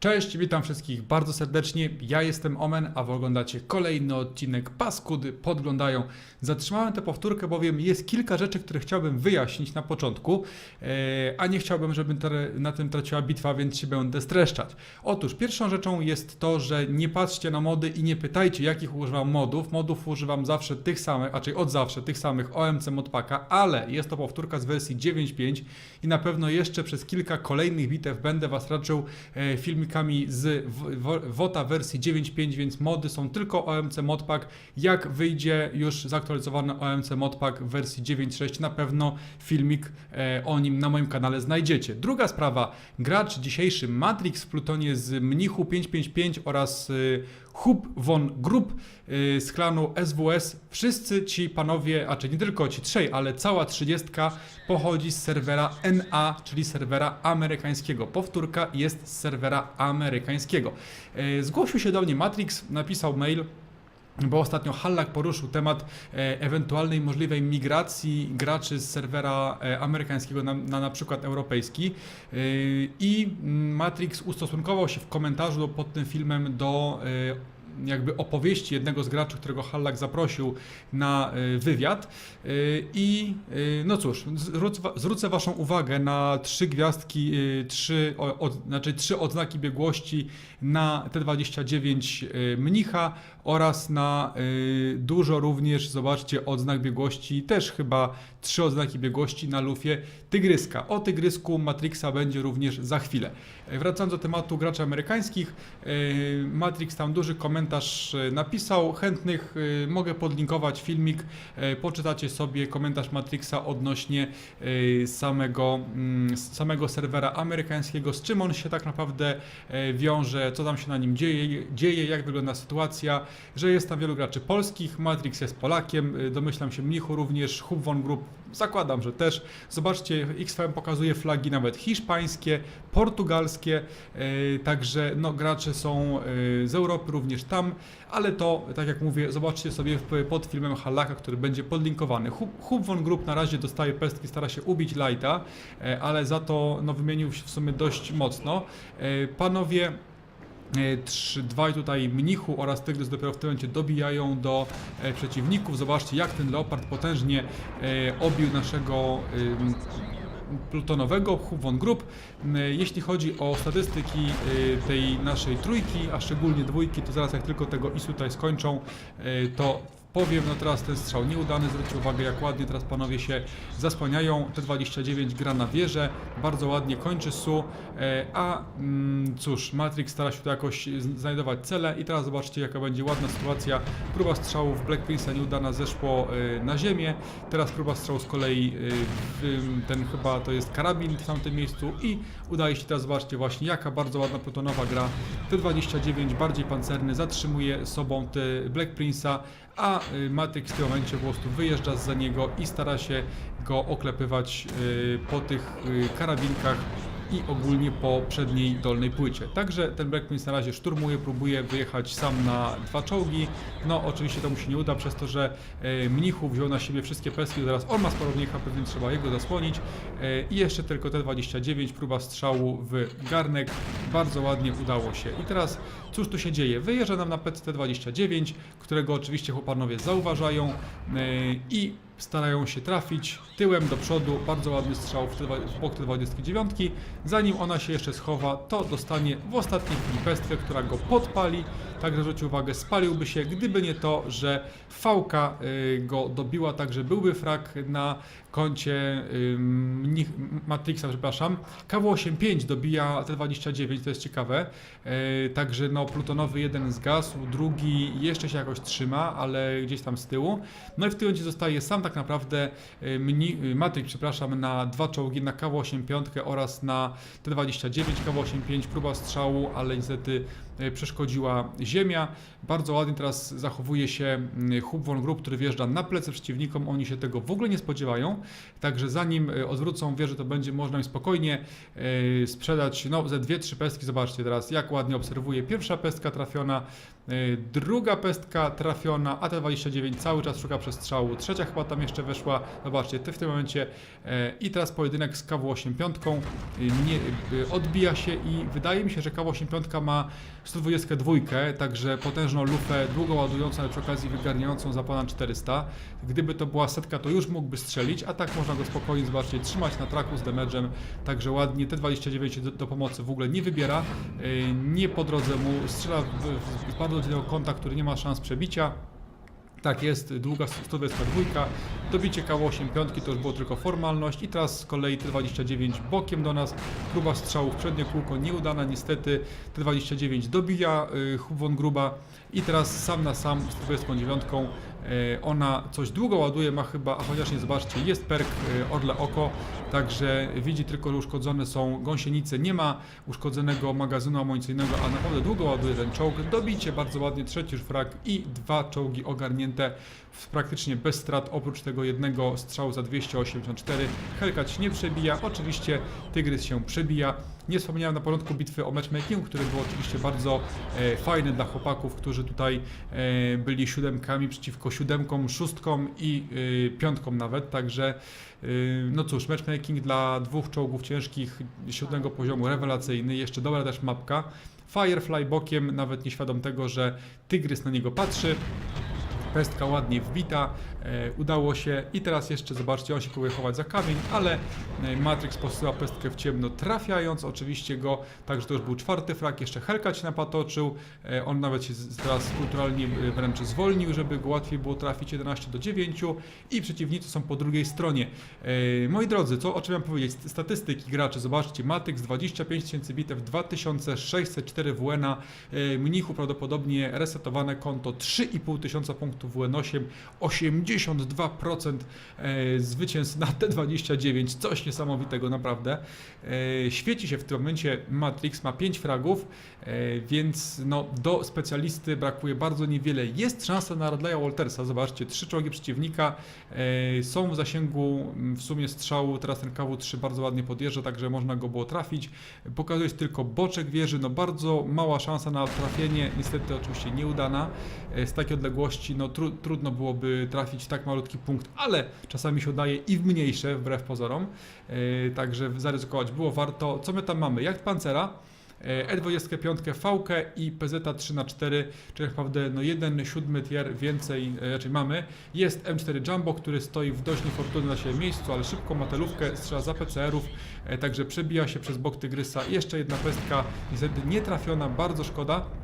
Cześć, witam wszystkich bardzo serdecznie. Ja jestem Omen, a wy oglądacie kolejny odcinek Paskudy podglądają. Zatrzymałem tę powtórkę, bowiem jest kilka rzeczy, które chciałbym wyjaśnić na początku, e, a nie chciałbym, żeby na tym traciła bitwa, więc się będę streszczać. Otóż pierwszą rzeczą jest to, że nie patrzcie na mody i nie pytajcie, jakich używam modów. Modów używam zawsze tych samych, raczej od zawsze tych samych OMC Modpacka, ale jest to powtórka z wersji 9.5 i na pewno jeszcze przez kilka kolejnych bitew będę Was raczył e, z WOTA wersji 9.5, więc mody są tylko OMC Modpack. Jak wyjdzie już zaktualizowany OMC Modpack w wersji 9.6, na pewno filmik e, o nim na moim kanale znajdziecie. Druga sprawa, gracz dzisiejszy Matrix w Plutonie z Mnichu 555 oraz y, Hub von Grupp y, z klanu SWS. Wszyscy ci panowie, a czy nie tylko ci trzej, ale cała trzydziestka pochodzi z serwera NA, czyli serwera amerykańskiego. Powtórka jest z serwera amerykańskiego. Y, Zgłosił się do mnie Matrix, napisał mail. Bo ostatnio Hallak poruszył temat e, ewentualnej możliwej migracji graczy z serwera e, amerykańskiego na, na na przykład europejski. E, i mm, Matrix ustosunkował się w komentarzu pod tym filmem do jakby opowieści jednego z graczy, którego Hallak zaprosił na e, wywiad e, i e, no cóż, zwrócę, Waszą uwagę na trzy gwiazdki, trzy, od, znaczy trzy odznaki biegłości na T29 e, Mnicha oraz na y, dużo również, zobaczcie, odznak biegłości, też chyba trzy odznaki biegłości na lufie Tygryska. O Tygrysku Matrixa będzie również za chwilę. E, Wracając do tematu graczy amerykańskich, y, Matrix tam duży komentarz y, napisał, chętnych mogę podlinkować filmik, poczytacie sobie komentarz Matrixa odnośnie samego, mm, samego serwera amerykańskiego, z czym on się tak naprawdę e, wiąże, co tam się na nim dzieje, dzieje jak wygląda sytuacja, że jest tam wielu graczy polskich, Matrix jest Polakiem, domyślam się Mnichu również, Hub von Group, zakładam, że też. Zobaczcie, XFM pokazuje flagi nawet hiszpańskie, portugalskie, y, także no, gracze są y, z Europy również tam, ale to, tak jak mówię, zobaczcie sobie pod filmem Halaka, który będzie podlinkowany. Hub, von Group na razie dostaje pestki, stara się ubić Lighta, e, ale za to no, wymienił się w sumie dość mocno. E, Panowie E, Trzy, dwaj tutaj mnichu oraz tygrys dopiero w tym momencie dobijają do e, przeciwników. Zobaczcie, jak ten leopard potężnie e, obił naszego plutonowego von Group. M, Jeśli chodzi o statystyki e, tej naszej trójki, a szczególnie dwójki, to zaraz jak tylko tego ISU tutaj skończą, e, to powiem, no teraz ten strzał nieudany, zwróćcie uwagę jak ładnie teraz panowie się zasłaniają, T29 gra na wieżę, bardzo ładnie kończy SU, e, a mm, cóż, Matrix stara się tu jakoś znajdować cele i teraz zobaczcie jaka będzie ładna sytuacja, próba strzału w Black Prince'a nieudana zeszło e, na ziemię, teraz próba strzału z kolei e, ten chyba to jest karabin w tamtym miejscu i udaje się teraz, zobaczcie właśnie jaka bardzo ładna plutonowa gra, T29 bardziej pancerny, zatrzymuje sobą te Black Prince'a, a y, Matrix w tym momencie po prostu wyjeżdża za niego i stara się go oklepywać y, po tych y, karabinkach i ogólnie po przedniej dolnej płycie. Także ten Black Prince na razie szturmuje, próbuje wyjechać sam na dwa czołgi. No oczywiście to mu się nie uda przez to, że e, Mnichu wziął na siebie wszystkie pestki, zaraz on ma sporo HP, więc trzeba jego zasłonić. E, I jeszcze tylko T29, próba strzału w garnek. Bardzo ładnie udało się. I teraz cóż tu się dzieje? Wyjeżdża nam na PT29, którego oczywiście chłopanowie zauważają e, i starają się trafić tyłem do przodu, bardzo ładny strzał w, bok T29. Zanim ona się jeszcze schowa, to dostanie w ostatniej chwili pestkę, która go podpali. Także zwróćcie uwagę, spaliłby się, gdyby nie to, że fałka y, go dobiła, także byłby frak na koncie Matrixa, przepraszam. KW85 dobija T29, to jest ciekawe. Y, także no, plutonowy jeden zgasł, drugi jeszcze się jakoś trzyma, ale gdzieś tam z tyłu. No i w momencie zostaje sam tak naprawdę y, mni, y, Matrix, przepraszam, na dwa czołgi, na KW85 oraz na T29 KW85, próba strzału, ale niestety przeszkodziła ziemia. Bardzo ładnie teraz zachowuje się y, Hub von Group, który wjeżdża na plecy przeciwnikom, oni się tego w ogóle nie spodziewają, także zanim y, odwrócą wieżę, to będzie można im spokojnie y, sprzedać no, ze dwie, trzy pestki. Zobaczcie teraz, jak ładnie obserwuje pierwsza pestka trafiona, Druga pestka trafiona, AT29 cały czas szuka przestrzału. Trzecia chyba tam jeszcze weszła. Zobaczcie, ty w tym momencie. I teraz pojedynek z KW8 piątką. Odbija się i wydaje mi się, że KW8 piątka ma 122, także potężną lufę, długo ładującą, ale przy okazji wygarniającą za ponad 400. Gdyby to była setka, to już mógłby strzelić, a tak można go spokojnie, zobaczcie, trzymać na traku z damage'em, także ładnie. T29 do, do pomocy w ogóle nie wybiera, e, nie po drodze mu, strzela w, w, bardzo kąta, który nie ma szans przebicia. Tak jest, długa 122, dobicie K8 piątki to już było tylko formalność. I teraz z kolei T29 bokiem do nas, próba strzału w przednie kółko nieudana niestety, T29 dobija y, Hubwon Gruba. I teraz sam na sam z 29 y, ona coś długo ładuje, ma chyba, a chociaż nie zobaczcie, jest perk y, Orle Oko, także widzi tylko, że uszkodzone są gąsienice, nie ma uszkodzonego magazynu amunicyjnego, a naprawdę długo ładuje ten czołg, dobicie bardzo ładnie, trzeci już frag i dwa czołgi ogarnięte praktycznie bez strat, oprócz tego jednego strzału za 284. Hellcat się nie przebija, oczywiście Tygrys się przebija. Nie wspomniałem na początku bitwy o matchmakingu, który był oczywiście bardzo e, fajny dla chłopaków, którzy tutaj e, byli siódemkami przeciwko siódemkom, szóstkom i e, piątkom nawet, także e, no cóż, matchmaking dla dwóch czołgów ciężkich siódmego poziomu rewelacyjny, jeszcze dobra też mapka. Firefly bokiem, nawet nieświadom tego, że Tygrys na niego patrzy. Pestka ładnie wbita, e, udało się. I teraz jeszcze zobaczcie, on się próbuje chować za kamień, ale e, Matrix posyła pestkę w ciemno, trafiając oczywiście go, także to już był czwarty frak, jeszcze Helka się napatoczył, e, on nawet się teraz kulturalnie wręcz zwolnił, żeby go łatwiej było trafić 11 do 9 i przeciwnicy są po drugiej stronie. Moi drodzy, co o czym mam powiedzieć? Statystyki graczy, zobaczcie, Matrix 25 tysięcy bitew, 2604 WN-a, e, Mnichu prawdopodobnie resetowane konto 3,5 tysiąca punktów WN8, 82% e, zwycięstw na T29, coś niesamowitego naprawdę. E, Świeci się w tym momencie Matrix, ma 5 fragów, e, więc no, do specjalisty brakuje bardzo niewiele. Jest szansa na Radleya Waltersa, zobaczcie, trzy czołgi przeciwnika e, są w zasięgu mm, w sumie strzału, teraz ten KW3 bardzo ładnie podjeżdża, także można go było trafić. Pokazuje się tylko boczek wieży, no bardzo mała szansa na trafienie, niestety oczywiście nieudana. Z takiej odległości no, tru, trudno byłoby trafić tak malutki punkt, ale czasami się udaje i w mniejsze, wbrew pozorom. E, Także zaryzykować było warto. Co my tam mamy? Jak pancera? E, E25 VK i PZ 3 na 4 czyli tak naprawdę no jeden siódmy tier więcej e, raczej mamy. Jest M4 Jumbo, który stoi w dość niefortunnym dla siebie miejscu, ale szybko matelówkę strzela za PCR-ów, e, także przebija się przez bok Tygrysa. Jeszcze jedna pestka, niestety nie trafiona, bardzo szkoda.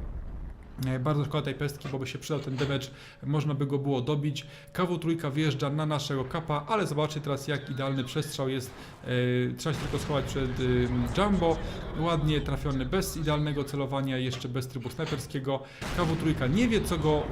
E, Bardzo szkoda tej pestki, bo by się przydał ten damage, można by go było dobić. KW trójka wjeżdża na naszego kapa, ale zobaczcie teraz jak idealny przestrzał jest. E, trzeba się tylko schować przed y, Jumbo. Ładnie trafiony bez idealnego celowania, jeszcze bez trybu snajperskiego. KW trójka nie wie co go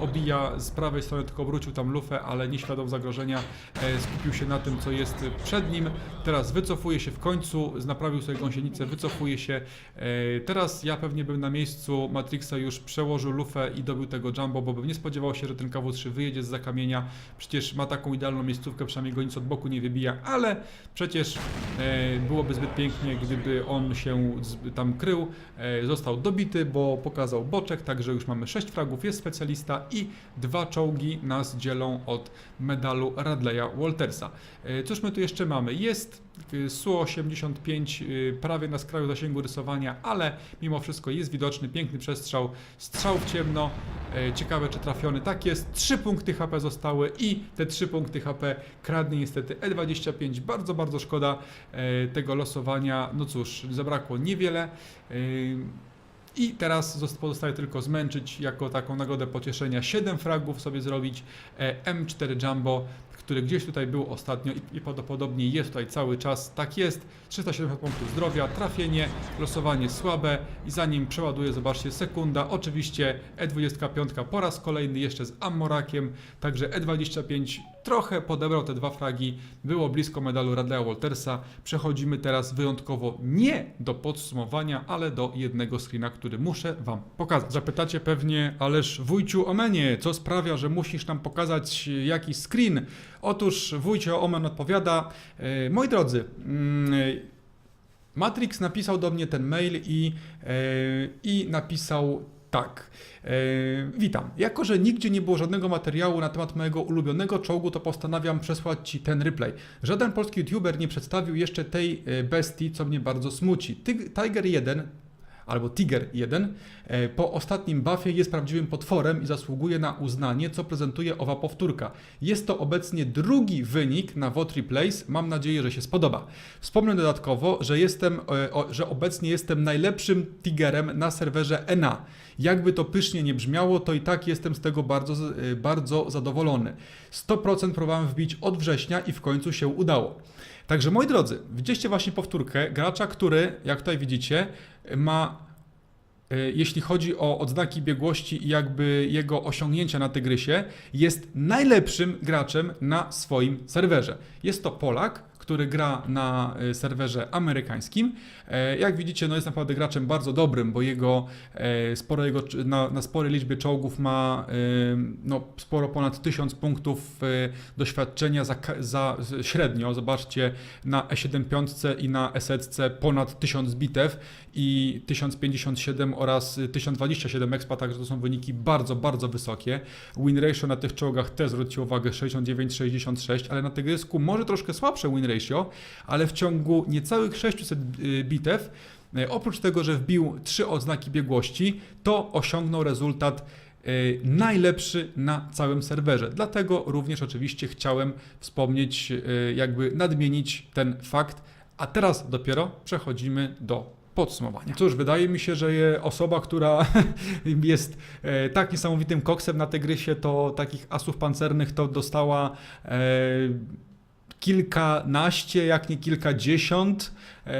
obija z prawej strony, tylko obrócił tam lufę, ale nieświadom zagrożenia e, skupił się na tym co jest przed nim. Teraz wycofuje się w końcu, naprawił sobie gąsienicę, wycofuje się. E, teraz ja pewnie bym na miejscu Matrixa już przełożył lufę i dobił tego Jumbo, bo bym nie spodziewał się, że ten KW3 wyjedzie z zakamienia. Przecież ma taką idealną miejscówkę, przynajmniej go nic od boku nie wybija, ale przecież e, byłoby zbyt pięknie, gdyby on się tam krył. E, został dobity, bo pokazał boczek, także już mamy 6 fragów, jest specjalista i dwa czołgi nas dzielą od medalu Radleya Waltersa. E, cóż my tu jeszcze mamy? Jest y, Su-85 y, prawie na skraju zasięgu rysowania, ale mimo wszystko jest widoczny, piękny przestrzał, strzał w ciemno, e, ciekawe czy trafiony, tak jest, 3 punkty HP zostały i te 3 punkty HP kradnie niestety E25, bardzo, bardzo szkoda e, tego losowania, no cóż, zabrakło niewiele. I teraz zost- pozostaje tylko zmęczyć jako taką nagrodę pocieszenia 7 fragów sobie zrobić e, M4 Jumbo, który gdzieś tutaj był ostatnio i, prawdopodobnie jest tutaj cały czas. Tak jest, 370 punktów zdrowia, trafienie, losowanie słabe i zanim przeładuje, zobaczcie, sekunda. Oczywiście E25 po raz kolejny jeszcze z Ammorakiem, także E25 trochę podebrał te dwa fragi, było blisko medalu Radleya Waltersa. Przechodzimy teraz wyjątkowo nie do podsumowania, ale do jednego screena, który muszę Wam pokazać. Zapytacie pewnie, ależ wujciu Omenie, co sprawia, że musisz nam pokazać jakiś screen? Otóż wujcio Omen odpowiada, e, moi drodzy, mm, Matrix napisał do mnie ten mail i, e, i napisał tak. E, witam. Jako, że nigdzie nie było żadnego materiału na temat mojego ulubionego czołgu, to postanawiam przesłać Ci ten replay. Żaden polski youtuber nie przedstawił jeszcze tej e, bestii, co mnie bardzo smuci. Tiger 1 albo Tiger 1 e, po ostatnim buffie jest prawdziwym potworem i zasługuje na uznanie, co prezentuje owa powtórka. Jest to obecnie drugi wynik na VOT Replays. Mam nadzieję, że się spodoba. Wspomnę dodatkowo, że jestem, e, że obecnie jestem najlepszym Tigerem na serwerze NA. Jakby to pysznie nie brzmiało, to i tak jestem z tego bardzo, e, bardzo zadowolony. 100% próbowałem wbić od września i w końcu się udało. Także moi drodzy, widzieliście właśnie powtórkę gracza, który, jak tutaj widzicie, ma e, jeśli chodzi o odznaki biegłości i jakby jego osiągnięcia na Tygrysie, jest najlepszym graczem na swoim serwerze. Jest to Polak, który gra na e, serwerze amerykańskim. E, Jak widzicie, no jest naprawdę graczem bardzo dobrym, bo jego e, sporo jego, na, na sporej liczbie czołgów ma no, sporo ponad 1000 punktów doświadczenia za, za średnio. Zobaczcie, na E75 i na Esetce ponad 1000 bitew i 1057 oraz 1027 expa, także to są wyniki bardzo, bardzo wysokie. Win ratio na tych czołgach też zwróćcie uwagę 69-66, ale na Tygrysku może troszkę słabsze win ratio, ale w ciągu niecałych 600 y, bitew, y, oprócz tego, że wbił trzy odznaki biegłości, to osiągnął rezultat y, najlepszy na całym serwerze. Dlatego również oczywiście chciałem wspomnieć, jakby nadmienić ten fakt, a teraz dopiero przechodzimy do podsumowania. Cóż, wydaje mi się, że osoba, która jest e, tak niesamowitym koksem na Tygrysie, to takich asów pancernych to dostała e, kilkanaście, jak nie kilkadziesiąt. E,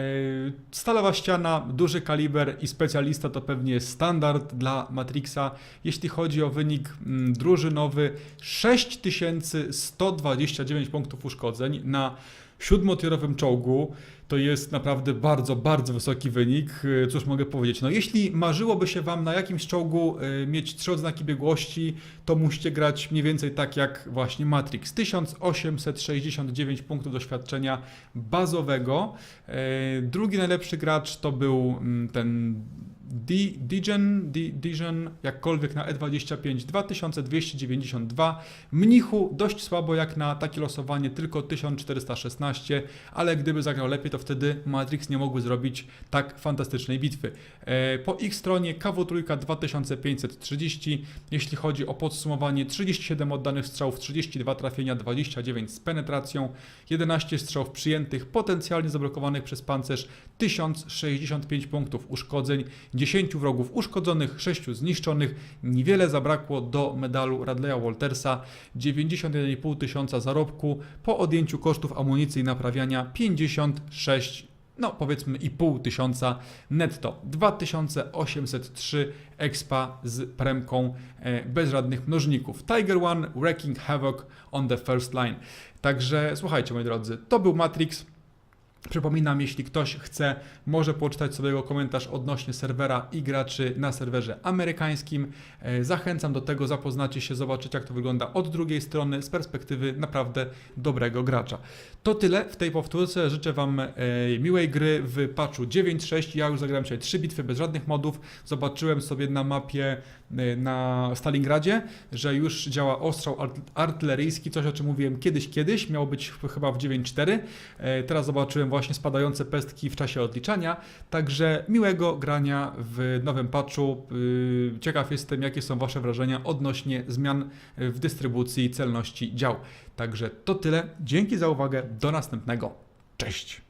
Stalowa ściana, duży kaliber i specjalista to pewnie standard dla Matrixa. Jeśli chodzi o wynik mm, drużynowy, 6129 punktów uszkodzeń na siódmotierowym czołgu. To jest naprawdę bardzo, bardzo wysoki wynik. E, Cóż mogę powiedzieć? No, jeśli marzyłoby się Wam na jakimś czołgu e, mieć trzy odznaki biegłości, to musicie grać mniej więcej tak jak właśnie Matrix. 1869 punktów doświadczenia bazowego. E, Drugi najlepszy gracz to był mm, ten Di- Digen, Di- Digen, jakkolwiek na E E25 2292. Mnichu dość słabo jak na takie losowanie, tylko 1416, ale gdyby zagrał lepiej, to wtedy Matrix nie mógłby zrobić tak fantastycznej bitwy. E, Po ich stronie KW3 2530, jeśli chodzi o podsumowanie 37 oddanych strzałów, 32 trafienia, 29 z penetracją, 11 strzałów przyjętych, potencjalnie zablokowanych przez pancerz, 1065 punktów uszkodzeń, 10 wrogów uszkodzonych, 6 zniszczonych, niewiele zabrakło do medalu Radleya Waltersa, 91,5 tysiąca zarobku, po odjęciu kosztów amunicji i naprawiania 56 no powiedzmy i pół tysiąca netto. 2803 expa z premką e, bez żadnych mnożników. Tiger One wreaking havoc on the first line. Także słuchajcie moi drodzy, to był Matrix. Przypominam, jeśli ktoś chce, może poczytać sobie jego komentarz odnośnie serwera i graczy na serwerze amerykańskim. E, Zachęcam do tego, zapoznacie się, zobaczyć jak to wygląda od drugiej strony, z perspektywy naprawdę dobrego gracza. To tyle w tej powtórce. Życzę Wam e, miłej gry w patchu 9.6. Ja już zagrałem dzisiaj trzy bitwy bez żadnych modów. Zobaczyłem sobie na mapie e, na Stalingradzie, że już działa ostrzał art- artyleryjski, coś o czym mówiłem kiedyś, kiedyś. Miało być ch- chyba w 9.4. E, Teraz zobaczyłem właśnie spadające pestki w czasie odliczania. Także miłego grania w nowym patchu. Y, Ciekaw jestem, jakie są Wasze wrażenia odnośnie zmian w dystrybucji celności dział. Także to tyle. Dzięki za uwagę. Do następnego. Cześć.